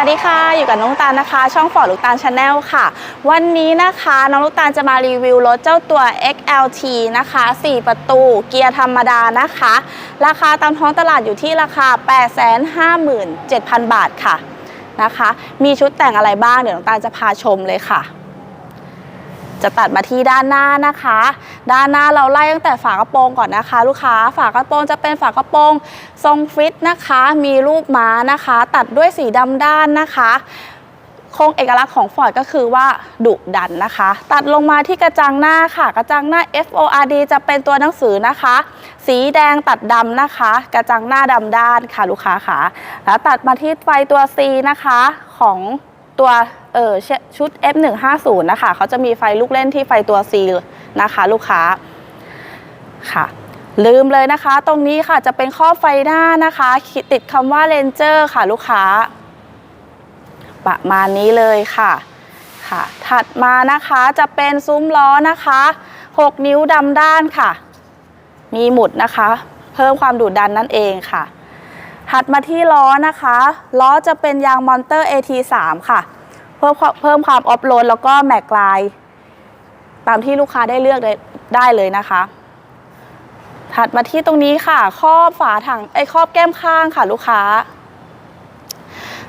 วัสดีค่ะ อยู่กับน้องตาลนะคะ ช่องฟอร์ดลูกตาลชาแนลค่ะ วันนี้นะคะน้องลูกตาลจะมารีวิวรถเจ้าตัว XLT นะคะ 4 ประตูเกียร์ธรรมดานะคะ ราคาตามท้องตลาดอยู่ที่ราคา 857,000 บาทค่ะนะคะ มีชุดแต่งอะไรบ้าง เดี๋ยวน้องตาลจะพาชมเลยค่ะ จะตัดมาที่ด้านหน้านะคะ ด้านหน้าเราไล่ตั้งแต่ฝากระโปรงก่อนนะคะ ลูกค้าฝากระโปรงจะเป็นฝากระโปรงทรงฟิตนะคะ มีรูปม้านะคะ ตัดด้วยสีดำด้านนะคะโครงเอกลักษณ์ของฟอร์ดก็คือว่าดุดันนะคะ ตัดลงมาที่กระจังหน้าค่ะ กระจังหน้า FORD จะเป็นตัวหนังสือนะคะ สีแดงตัดดำนะคะ กระจังหน้าดำด้านค่ะลูกค้าค่ะแล้วตัดมาที่ไฟตัว C นะคะของ ตัวเออชุด F150 นะคะเขาจะมีไฟลูกเล่นที่ไฟตัว C นะคะลูกค้าค่ะ ลืมเลยนะคะ ตรงนี้ค่ะจะเป็นข้อไฟหน้านะคะ ติดคำว่าเลนเจอร์ค่ะลูกค้า ประมาณนี้เลยค่ะค่ะ ถัดมานะคะจะเป็นซุ้มล้อนะคะ 6 นิ้วดำด้านค่ะ มีหมุดนะคะ เพิ่มความดุดันนั่นเองค่ะ ถัดมาที่ล้อนะคะ ล้อจะเป็นยางมอนเตอร์ AT3 ค่ะ เพิ่มเพิ่มความออฟโรดแล้วก็แม็กไลายตามที่ลูกค้าได้เลือกได้ได้เลยนะคะ ถัดมาที่ตรงนี้ค่ะ ครอบฝาถังไอ้ครอบแก้มข้างค่ะลูกค้า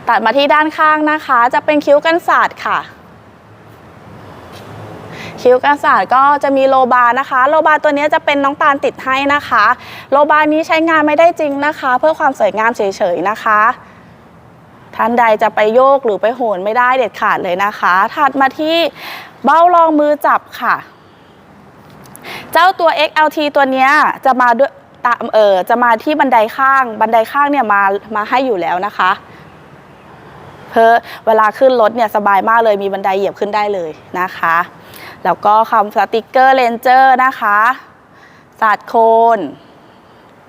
ตัดมาที่ด้านข้างนะคะ จะเป็นคิ้วกันศาสตร์ค่ะ คิ้วกันศาสตร์ก็จะมีโลบาร์นะคะ โลบาร์ตัวนี้จะเป็นน้องตาลติดให้นะคะ โลบาร์นี้ใช้งานไม่ได้จริงนะคะ เพื่อความสวยงามเฉยๆนะคะท่านใดจะไปโยกหรือไปโหนไม่ได้เด็ดขาดเลยนะคะ ถัดมาที่เบ้ารองมือจับค่ะ เจ้าตัว XLT ตัวนี้จะมาด้วยตามเออจะมาที่บันไดข้าง บันไดข้างเนี่ยมามาให้อยู่แล้วนะคะ เพอเวลาขึ้นรถเนี่ยสบายมากเลยมีบันไดเหยียบขึ้นได้เลยนะคะ แล้วก็คำสติกเกอร์เลนเจอร์นะคะสาดโคน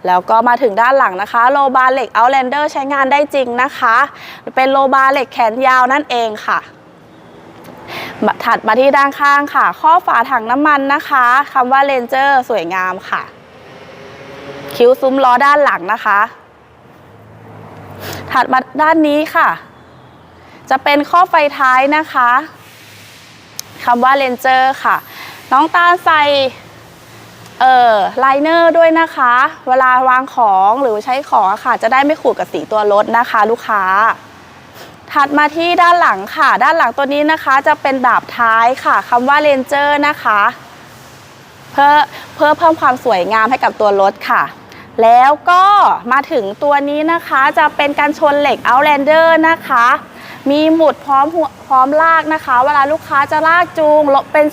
แล้วก็มาถึงด้านหลังนะคะ โลบาร์เหล็กเอาแลนเดอร์ใช้งานได้จริงนะคะ เป็นโลบาร์เหล็กแขนยาวนั่นเองค่ะถัดมาที่ด้านข้างค่ะ ข้อฝาถังน้ำมันนะคะคำว่าเลนเจอร์สวยงามค่ะ คิ้วซุ้มล้อด้านหลังนะคะ ถัดมาด้านนี้ค่ะ จะเป็นข้อไฟท้ายนะคะ คำว่าเลนเจอร์ค่ะ น้องตาใส่เอ่อไลเนอร์ด้วยนะคะ เวลาวางของหรือใช้ของค่ะ จะได้ไม่ขูดกับสีตัวรถนะคะ ลูกค้า ถัดมาที่ด้านหลังค่ะ ด้านหลังตัวนี้นะคะจะเป็นดาบท้ายค่ะคำว่าเลนเจอร์นะคะ เพื่อเพื่อเพิ่มความสวยงามให้กับตัวรถค่ะ แล้วก็มาถึงตัวนี้นะคะจะเป็นการชนเหล็ก Outlander นะคะ มีหมุดพร้อมหัวพร้อมลากนะคะ เวลาลูกค้าจะลากจูงรถเป็น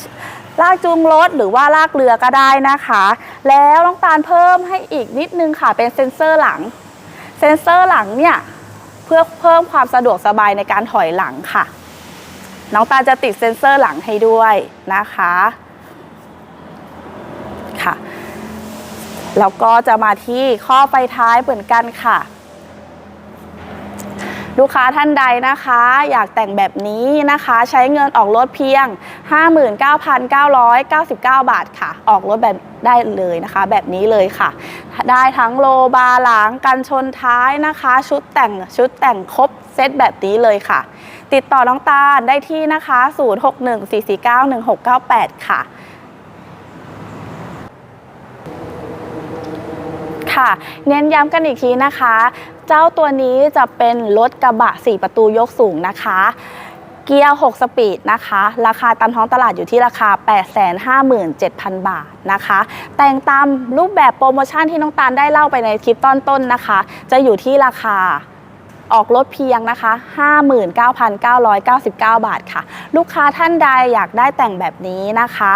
ลากจูงรถหรือว่าลากเรือก็ได้นะคะ แล้วต้องตาลเพิ่มให้อีกนิดนึงค่ะเป็นเซ็นเซอร์หลัง เซ็นเซอร์หลังเนี่ยเพื่อเพิ่มความสะดวกสบายในการถอยหลังค่ะ น้องตาลจะติดเซ็นเซอร์หลังให้ด้วยนะคะค่ะแล้วก็จะมาที่ข้อไฟท้ายเหมือนกันค่ะ ลูกค้าท่านใดนะคะ อยากแต่งแบบนี้นะคะ ใช้เงินออกรถเพียง 59,999 บาทค่ะ ออกรถแบบได้เลยนะคะ แบบนี้เลยค่ะ ได้ทั้งโลบาหลังกันชนท้ายนะคะ ชุดแต่งชุดแต่งครบเซตแบบนี้เลยค่ะ ติดต่อน้องตาลได้ที่นะคะ 0614491698 ค่ะค่ะเน้นย้ำกันอีกทีนะคะ เจ้าตัวนี้จะเป็นรถกระบะ 4 ประตูยกสูงนะคะ เกียร์ 6 สปีดนะคะ ราคาตามท้องตลาดอยู่ที่ราคา 857,000 บาทนะคะ แต่งตามรูปแบบโปรโมชั่นที่น้องตาลได้เล่าไปในคลิปตอนต้นนะคะ จะอยู่ที่ราคาออกรถเพียงนะคะ 59,999 บาทค่ะ ลูกค้าท่านใดอยากได้แต่งแบบนี้นะคะ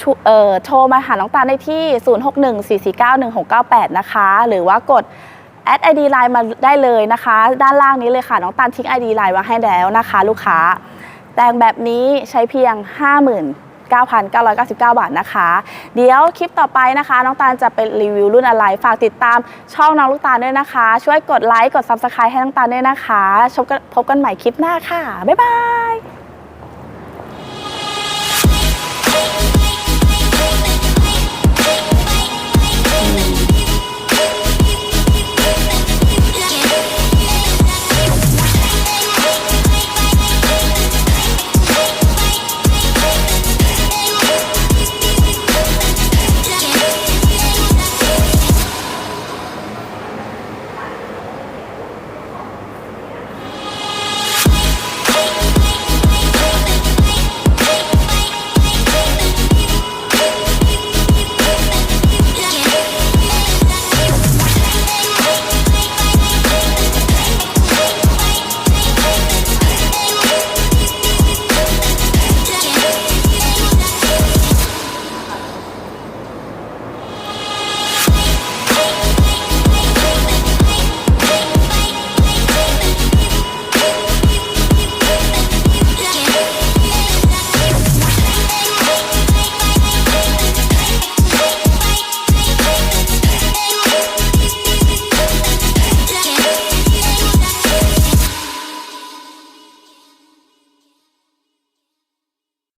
ชุเอ่อโทรมาหาน้องตาลได้ที่ 0614491698 นะคะ หรือว่ากด แอด ID Line มาได้เลยนะคะ ด้านล่างนี้เลยค่ะ น้องตาลทิ้ง ID Line ไว้ให้แล้วนะคะ ลูกค้า แต่งแบบนี้ใช้เพียง 59,999 บาทนะคะ เดี๋ยวคลิปต่อไปนะคะ น้องตาลจะเป็นรีวิวรุ่นอะไร ฝากติดตามช่องน้องลูกตาลด้วยนะคะ ช่วยกดไลค์กด Subscribe ให้น้องตาลด้วยนะคะชพบกันพบกันใหม่คลิปหน้าค่ะ บ๊ายบาย